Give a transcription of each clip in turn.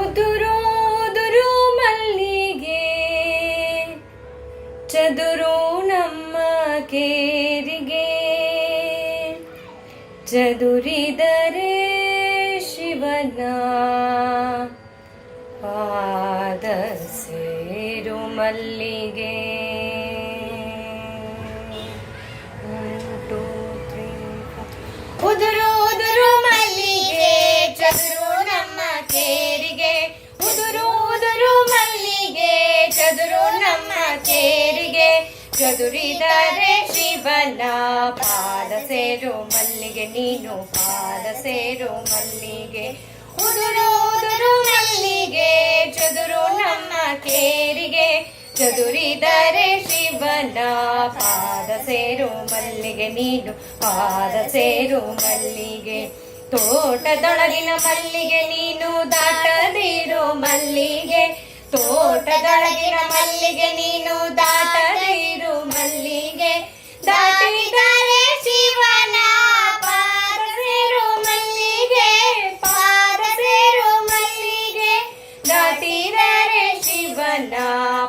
ಉದುರು ಉದುರು ಮಲ್ಲಿಗೆ ಚದುರು ನಮ್ಮ ಕೇರಿಗೆ ಚದುರಿದರೆ ಶಿವನ ಪಾದ ಸೇರು ಮಲ್ಲಿಗೆ ಚದುರಿದರೆ ಶಿವನ ಪಾದ ಸೇರು ಮಲ್ಲಿಗೆ, ನೀನು ಪಾದ ಸೇರು ಮಲ್ಲಿಗೆ. ಉದುರು ಉದುರು ಮಲ್ಲಿಗೆ, ಚದುರು ನಮ್ಮ ಕೇರಿಗೆ. ಚದುರಿದರೆ ಶಿವನ ಪಾದ ಸೇರು ಮಲ್ಲಿಗೆ, ನೀನು ಪಾದ ಸೇರು ಮಲ್ಲಿಗೆ. ತೋಟದೊಳಗಿನ ಮಲ್ಲಿಗೆ, ನೀನು ದಾಟದಿರು ಮಲ್ಲಿಗೆ. ತೋಟದೊಳಗಿನ ಮಲ್ಲಿಗೆ ನೀನು ದಾಟದಿರು, ಮಲ್ಲಿಗೆ ದಾಟಿದರೆ ಶಿವನ ಪಾದ ಸೇರು, ಮಲ್ಲಿಗೆ ಪಾದ ಸೇರು, ಮಲ್ಲಿಗೆ ದಾಟಿದರೆ ಶಿವನ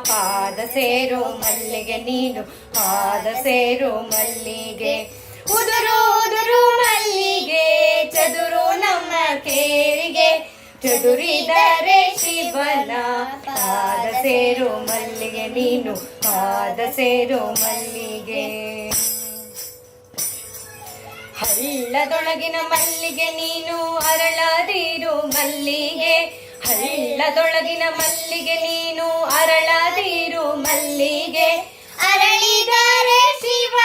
ಪಾದ ಸೇರು, ಮಲ್ಲಿಗೆ ನೀನು ಪಾದ ಸೇರು, ಮಲ್ಲಿಗೆ ಉದುರು ಚದುರಿದರೆ ಶಿವನ, ಪಾದ ಸೇರು ಮಲ್ಲಿಗೆ ನೀನು, ಪಾದ ಸೇರು ಮಲ್ಲಿಗೆ. ಹಳ್ಳದೊಳಗಿನ ಮಲ್ಲಿಗೆ ನೀನು, ಅರಳದಿರು ಮಲ್ಲಿಗೆ. ಹಳ್ಳದೊಳಗಿನ ಮಲ್ಲಿಗೆ ನೀನು, ಅರಳದಿರು ಮಲ್ಲಿಗೆ. ಅರಳಿದರೆ ಶಿವನ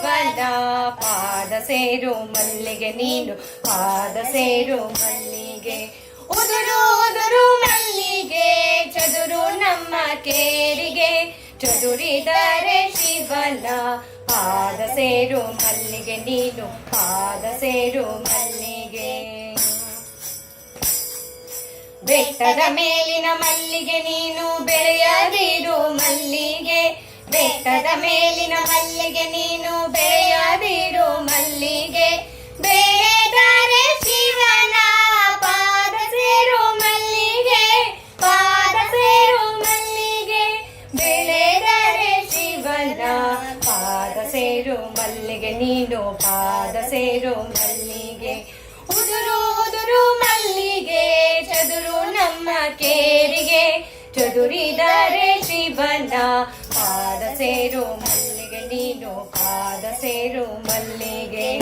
ಶಿವನ ಪಾದ ಸೇರು ಮಲ್ಲಿಗೆ ನೀನು, ಪಾದ ಸೇರು ಮಲ್ಲಿಗೆ. ಉದುರು ಉದುರು ಮಲ್ಲಿಗೆ, ಚದುರು ನಮ್ಮ ಕೇರಿಗೆ. ಚದುರಿದರೆ ಶಿವನ ಪಾದ ಸೇರು ಮಲ್ಲಿಗೆ ನೀನು, ಪಾದ ಸೇರು ಮಲ್ಲಿಗೆ. ಬೆಟ್ಟದ ಮೇಲಿನ ಮಲ್ಲಿಗೆ ನೀನು, ಬೆಳೆಯದಿರು ಮಲ್ಲಿಗೆ. ಬೆಟ್ಟದ ಮೇಲಿನ ಮಲ್ಲಿಗೆ ನೀನು ಮಲ್ಲಿಗೆ ನೀನು ಪಾದ ಸೇರು ಮಲ್ಲಿಗೆ. ಉದುರು ಉದುರು ಮಲ್ಲಿಗೆ, ಚದುರು ನಮ್ಮ ಕೇರಿಗೆ. ಚದುರಿದರೆ ಶಿವನ ಪಾದ ಸೇರು ಮಲ್ಲಿಗೆ ನೀನು ಪಾದ ಸೇರು ಮಲ್ಲಿಗೆ.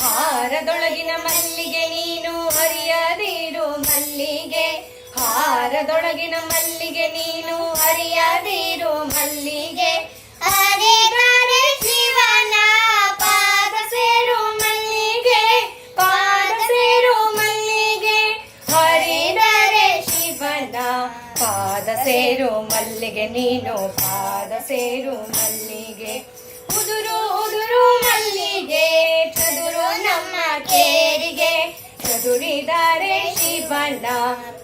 ಹಾರದೊಳಗಿನ ಮಲ್ಲಿಗೆ ನೀನು ಹರಿಯದಿರು ಮಲ್ಲಿಗೆ. ಹಾರದೊಳಗಿನ ಮಲ್ಲಿಗೆ ನೀನು ಹರಿಯದಿರು ಮಲ್ಲಿಗೆ. ಸೇರು ಮಲ್ಲಿಗೆ, ನೀನು ಪಾದ ಸೇರು ಮಲ್ಲಿಗೆ. ಉದುರು ಉದುರು ಮಲ್ಲಿಗೆ, ಚದುರು ನಮ್ಮ ಕೇರಿಗೆ. ಚದುರಿದಾರೆ ಶಿವನ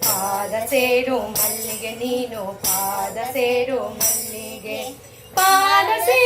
ಪಾದ ಸೇರು ಮಲ್ಲಿಗೆ, ನೀನು ಪಾದ ಸೇರು ಮಲ್ಲಿಗೆ. ಪಾದ ಸೇರು